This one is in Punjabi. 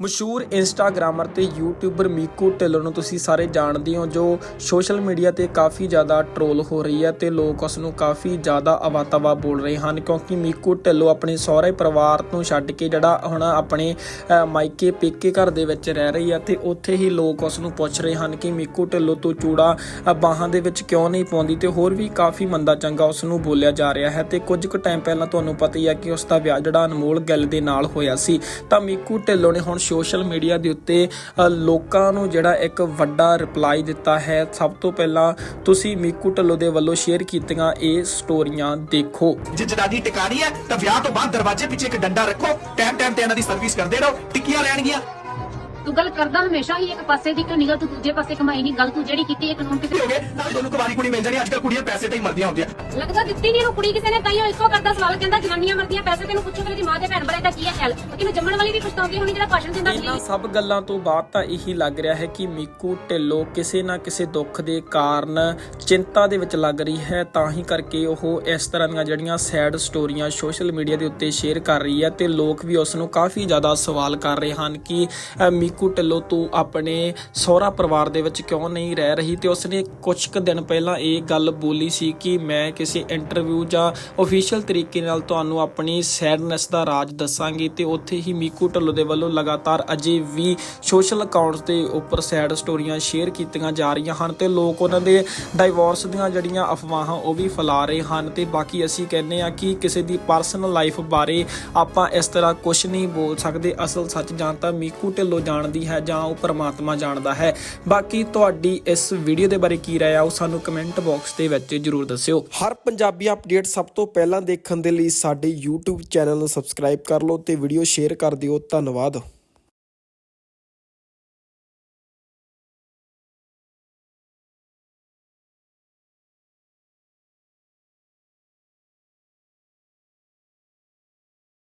ਮਸ਼ਹੂਰ ਇੰਸਟਾਗ੍ਰਾਮਰ ਤੇ ਯੂਟਿਊਬਰ ਮੀਕੂ ਢਿੱਲੋਂ ਨੂੰ ਤੁਸੀਂ ਸਾਰੇ ਜਾਣਦੇ ਹੋ, ਜੋ ਸੋਸ਼ਲ ਮੀਡੀਆ ਤੇ ਕਾਫੀ ਜ਼ਿਆਦਾ ਟ੍ਰੋਲ ਹੋ ਰਹੀ ਹੈ ਤੇ ਲੋਕ ਉਸ ਨੂੰ ਕਾਫੀ ਜ਼ਿਆਦਾ ਅਵਾਤਵਾ ਬੋਲ ਰਹੇ ਹਨ ਕਿਉਂਕਿ ਮੀਕੂ ਢਿੱਲੋਂ ਆਪਣੇ ਸਹੁਰੇ ਪਰਿਵਾਰ ਤੋਂ ਛੱਡ ਕੇ ਜਿਹੜਾ ਹੁਣ ਆਪਣੇ ਮਾਇਕੇ ਪੇਕੇ ਘਰ ਦੇ ਵਿੱਚ ਰਹਿ ਰਹੀ ਹੈ ਤੇ ਉੱਥੇ ਹੀ ਲੋਕ ਉਸ ਨੂੰ ਪੁੱਛ ਰਹੇ ਹਨ ਕਿ ਮੀਕੂ ਢਿੱਲੋਂ ਤੋਂ ਚੂੜਾ ਬਾਹਾਂ ਦੇ ਵਿੱਚ ਕਿਉਂ ਨਹੀਂ ਪਾਉਂਦੀ? ਤੇ ਹੋਰ ਵੀ ਕਾਫੀ ਮੰਦਾ ਚੰਗਾ ਉਸ ਨੂੰ ਬੋਲਿਆ ਜਾ ਰਿਹਾ ਹੈ ਤੇ ਕੁਝ ਕੁ ਟਾਈਮ ਪਹਿਲਾਂ ਤੁਹਾਨੂੰ ਪਤਾ ਹੀ ਹੈ ਕਿ ਉਸ ਦਾ ਵਿਆਹ ਜਿਹੜਾ ਅਨਮੋਲ ਗਿੱਲ ਦੇ ਨਾਲ ਹੋਇਆ ਸੀ। ਤਾਂ ਮੀਕੂ ਢਿੱਲੋਂ ਨੇ ਹੁਣ ਸੋਸ਼ਲ ਮੀਡੀਆ ਦੇ ਉੱਤੇ ਲੋਕਾਂ ਨੂੰ ਜਿਹੜਾ ਇੱਕ ਵੱਡਾ ਰਿਪਲਾਈ ਦਿੱਤਾ ਹੈ। ਸਭ ਤੋਂ ਪਹਿਲਾਂ ਤੁਸੀਂ ਮੀਕੂ ਢਿੱਲੋਂ ਦੇ ਵੱਲੋਂ ਸ਼ੇਅਰ ਕੀਤੀਆਂ ਇਹ ਸਟੋਰੀਆਂ ਦੇਖੋ। ਜੇ ਜਨਾਨੀ ਟਿਕਾਣੀ ਹੈ ਤਾਂ ਵਿਆਹ ਤੋਂ ਬਾਅਦ ਦਰਵਾਜ਼ੇ ਪਿੱਛੇ ਇੱਕ ਡੰਡਾ ਰੱਖੋ। ਟਾਈਮ ਟਾਈਮ ਤੇ ਇਹਨਾਂ ਦੀ ਸਰਵਿਸ ਕਰਦੇ ਰਹੋ। ਟਿੱਕੀਆਂ ਰਹਿਣਗੀਆਂ ਤੂੰ ਗੱਲ ਕਰਦਾ ਹਮੇਸ਼ਾ ਹੀ ਇੱਕ ਪਾਸੇ ਦੀ ਕਿ ਨਿਗਲ ਤੂੰ ਦੂਜੇ ਪਾਸੇ ਕਮਾਈ ਨਹੀਂ ਗੱਲ ਤੂੰ ਜਿਹੜੀ ਕੀਤੀ ਇਹ ਕਾਨੂੰਨ ਕੀ ਕਿਸੇ ਹੋ ਗਏ ਨਾਲ ਤੁਹਾਨੂੰ ਕੁਵਾਰੀ ਕੁੜੀ ਮਿਲ ਜਾਣੀ ਅੱਜ ਕੱਲ ਕੁੜੀਆਂ ਪੈਸੇ ਤੇ ਹੀ ਮਰਦੀਆਂ ਹੁੰਦੀਆਂ। ਲੱਗਦਾ ਦਿੱਤੀ ਨਹੀਂ ਉਹ ਕੁੜੀ ਕਿਸੇ ਨੇ ਤਾਈਓ ਇੱਕੋ ਕਰਦਾ ਸਵਾਲ ਕਹਿੰਦਾ ਜਨਾਨੀਆਂ ਮਰਦੀਆਂ ਪੈਸੇ ਤੈਨੂੰ ਪੁੱਛੋ ਕਿ ਦੀ ਮਾਂ ਦੇ ਭੈਣ ਬੜੇ ਦਾ ਕੀ ਹੈ ਖਿਆਲ? ਕਿਨੂੰ ਜੰਮਣ ਵਾਲੀ ਵੀ ਪਛਤਾਉਂਦੀ ਹੋਣੀ ਜਿਹੜਾ ਭਾਸ਼ਣ ਦਿੰਦਾ ਇਹਨਾਂ ਸੀ। ਸਭ ਗੱਲਾਂ ਤੋਂ ਬਾਅਦ ਤਾਂ ਇਹੀ ਲੱਗ ਰਿਹਾ ਹੈ ਕਿ ਮੀਕੂ ਢਿੱਲੋਂ ਕਿਸੇ ਨਾ ਕਿਸੇ ਦੁੱਖ ਦੇ ਕਾਰਨ ਚਿੰਤਾ ਦੇ ਵਿੱਚ ਲੱਗ ਰਹੀ ਹੈ। ਤਾਂ ਹੀ ਕਰਕੇ ਉਹ ਇਸ ਤਰ੍ਹਾਂ ਦੀਆਂ ਜਿਹੜੀਆਂ ਸੈਡ ਸਟੋਰੀਆਂ ਸੋਸ਼ਲ ਮੀਡੀਆ ਦੇ ਉੱਤੇ ਸ਼ੇਅਰ ਕਰ ਰਹੀ ਹੈ ਤੇ ਲੋਕ ਵੀ ਉਸ ਨੂੰ ਕਾਫੀ ਜ਼ਿਆਦਾ ਸਵਾਲ ਕਰ ਰਹੇ ਹਨ ਕਿ ਅ, ਮੀਕੂ ਢਿੱਲੋਂ ਤੂੰ ਆਪਣੇ ਸਹੁਰਾ ਪਰਿਵਾਰ ਦੇ ਵਿੱਚ ਕਿਉਂ ਨਹੀਂ ਰਹਿ ਰਹੀ? ਤੇ ਉਸਨੇ ਕੁਝ ਕੁ ਦਿਨ ਪਹਿਲਾਂ ਇਹ ਗੱਲ ਬੋਲੀ ਸੀ ਕਿ ਮੈਂ ਕਿਸੇ ਇੰਟਰਵਿਊ ਜਾਂ ਅਫੀਸ਼ੀਅਲ ਤਰੀਕੇ ਨਾਲ ਤੁਹਾਨੂੰ ਆਪਣੀ ਸੈਡਨੈਸ ਦਾ ਰਾਜ ਦੱਸਾਂਗੀ ਤੇ ਉੱਥੇ ਹੀ ਮੀਕੂ ਢਿੱਲੋਂ ਦੇ ਵੱਲੋਂ ਲਗਾਤਾਰ ਅਜੇ ਵੀ ਸੋਸ਼ਲ ਅਕਾਊਂਟਸ ਦੇ ਉੱਪਰ ਸੈਡ ਸਟੋਰੀਆਂ ਸ਼ੇਅਰ ਕੀਤੀਆਂ ਜਾ ਰਹੀਆਂ ਹਨ ਤੇ ਲੋਕ ਉਹਨਾਂ ਦੇ ਡਾਈਵੋਰਸ ਦੀਆਂ ਜਿਹੜੀਆਂ ਅਫਵਾਹਾਂ ਉਹ ਵੀ ਫੈਲਾ ਰਹੇ ਹਨ। ਤੇ ਬਾਕੀ ਅਸੀਂ ਕਹਿੰਦੇ ਆ ਕਿ ਕਿਸੇ ਦੀ ਪਰਸਨਲ ਲਾਈਫ ਬਾਰੇ ਆਪਾਂ ਇਸ ਤਰ੍ਹਾਂ ਕੁਝ ਨਹੀਂ ਬੋਲ ਸਕਦੇ। ਅਸਲ ਸੱਚ ਜਾਂ ਤਾਂ ਮੀਕੂ ਢਿੱਲੋਂ ਜਾਣ ਜਾਣਦੀ ਹੈ ਜਾਂ ਉਹ ਪਰਮਾਤਮਾ ਜਾਣਦਾ ਹੈ। ਬਾਕੀ ਤੁਹਾਡੀ ਇਸ ਵੀਡੀਓ ਦੇ ਬਾਰੇ ਕੀ ਰਾਏ ਆ, ਉਹ ਸਾਨੂੰ ਕਮੈਂਟ ਬਾਕਸ ਦੇ ਵਿੱਚ ਜਰੂਰ ਦੱਸਿਓ। ਹਰ ਪੰਜਾਬੀ ਅਪਡੇਟ ਸਭ ਤੋਂ ਪਹਿਲਾਂ ਦੇਖਣ ਦੇ ਲਈ ਸਾਡੇ YouTube ਚੈਨਲ ਨੂੰ ਸਬਸਕ੍ਰਾਈਬ ਕਰ ਲਓ ਤੇ ਵੀਡੀਓ ਸ਼ੇਅਰ ਕਰ ਦਿਓ। ਧੰਨਵਾਦ।